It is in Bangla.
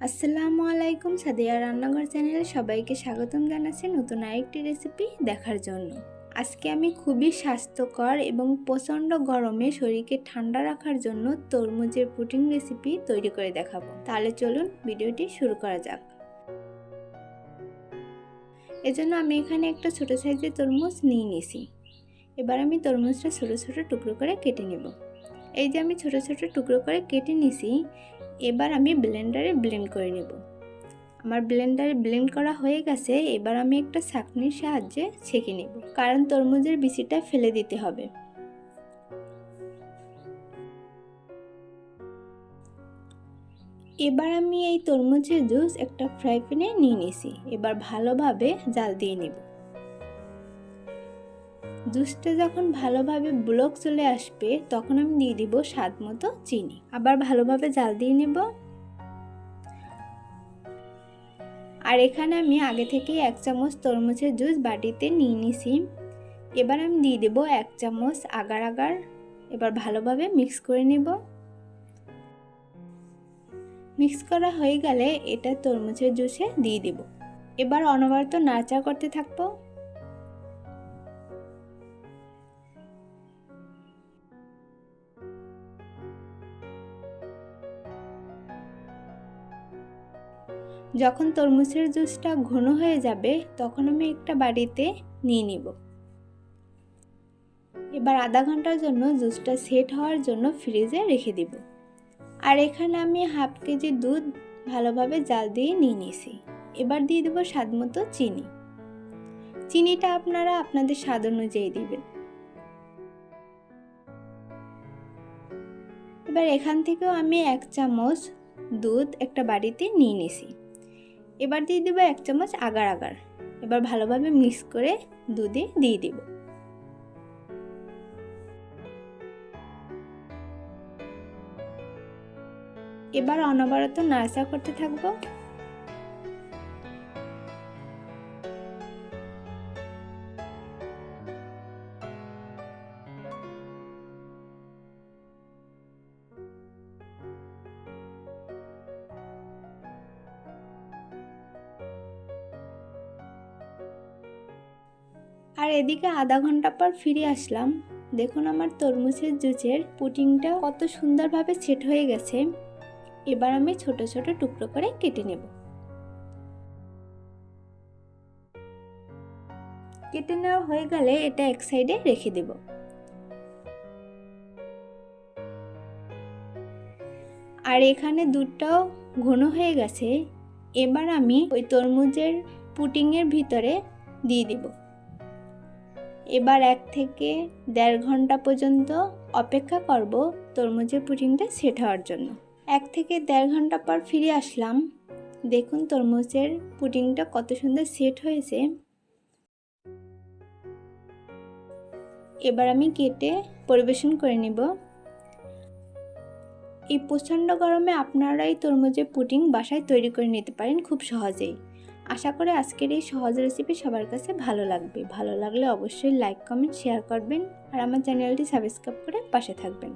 আসসালামু আলাইকুম সাদিয়া রান্নাঘর চ্যানেলে সবাইকে স্বাগতম জানাচ্ছি নতুন আরেকটি রেসিপি দেখার জন্য। আজকে আমি খুবই স্বাস্থ্যকর এবং প্রচণ্ড গরমে শরীরকে ঠান্ডা রাখার জন্য তরমুজের পুটিং রেসিপি তৈরি করে দেখাবো। তাহলে চলুন ভিডিওটি শুরু করা যাক। এজন্য আমি এখানে একটা ছোট সাইজের তরমুজ নিয়ে নিছি এবার আমি তরমুজটা ছোটো ছোটো টুকরো করে কেটে নেব। এই যে আমি ছোট ছোট টুকরো করে কেটে নিছি এবার আমি ব্লেন্ডারে ব্লেন্ড করে নেব। আমার ব্লেন্ডারে ব্লেন্ড করা হয়ে গেছে, এবার আমি একটা ছাঁকনির সাহায্যে ছেঁকে নেব, কারণ তরমুজের বিচিটা ফেলে দিতে হবে। এবার আমি এই তরমুজের জুস একটা ফ্রাই প্যানে নিয়ে নিছি এবার ভালোভাবে জাল দিয়ে নেব। জুসটা যখন ভালোভাবে ব্লক চলে আসবে, তখন আমি দিয়ে দিব স্বাদ মতো চিনি। আবার ভালোভাবে জাল দিয়ে নেব। আর এখানে আমি আগে থেকে এক চামচ তরমুজের জুস বাটিতে নিয়ে নিছি। এবার আমি দিয়ে দেব এক চামচ আগার আগার। এবার ভালোভাবে মিক্স করে নেব। মিক্স করা হয়ে গেলে এটা তরমুজের জুসে দিয়ে দেব। এবার অনবরত নাচা করতে থাকব। যখন তরমুজের জুসটা ঘন হয়ে যাবে, তখন আমি একটা বাড়িতে নিয়ে নিব। এবার আধা ঘণ্টার জন্য জুসটা সেট হওয়ার জন্য ফ্রিজে রেখে দিব। আর এখানে আমি হাফ কেজি দুধ ভালোভাবে জাল দিয়ে নিয়ে নিছি এবার দিয়ে দেবো স্বাদ মতো চিনি। চিনিটা আপনারা আপনাদের স্বাদ অনুযায়ী দিবেন। এবার এখান থেকেও আমি এক চামচ দুধ একটা বাড়িতে নিয়ে নিছি। এবার দিয়ে দেবো এক চামচ আগার আগার। এবার ভালোভাবে মিক্স করে দুধে দিয়ে দেব। এবার অনবরত নাড়াচা করতে থাকব। এদিকে আধা ঘণ্টা পর ফিরে আসলাম। দেখুন আমার তরমুজের জুসের পুটিংটা কত সুন্দরভাবে সেট হয়ে গেছে। এবার আমি ছোট ছোট টুকরো করে কেটে নেব। কেটে নেওয়া হয়ে গেলে এটা এক সাইডে রেখে দেব। আর এখানে দুধটাও ঘন হয়ে গেছে। এবার আমি ওই তরমুজের পুটিংয়ের ভিতরে দিয়ে দেবো। এবার এক থেকে দেড় ঘণ্টা পর্যন্ত অপেক্ষা করব তরমুজের পুডিংটা সেট হওয়ার জন্য। এক থেকে দেড় ঘণ্টা পর ফিরে আসলাম। দেখুন তরমুজের পুডিংটা কত সুন্দর সেট হয়েছে। এবার আমি কেটে পরিবেশন করে নিব। এই প্রচণ্ড গরমে আপনারা এই তরমুজের পুডিং বাসায় তৈরি করে নিতে পারেন খুব সহজেই। আশা করে আজকের এই সহজ রেসিপি সবার কাছে ভালো লাগবে। ভালো লাগলে অবশ্যই লাইক কমেন্ট শেয়ার করবেন। আর আমার চ্যানেলটি সাবস্ক্রাইব করে পাশে থাকবেন।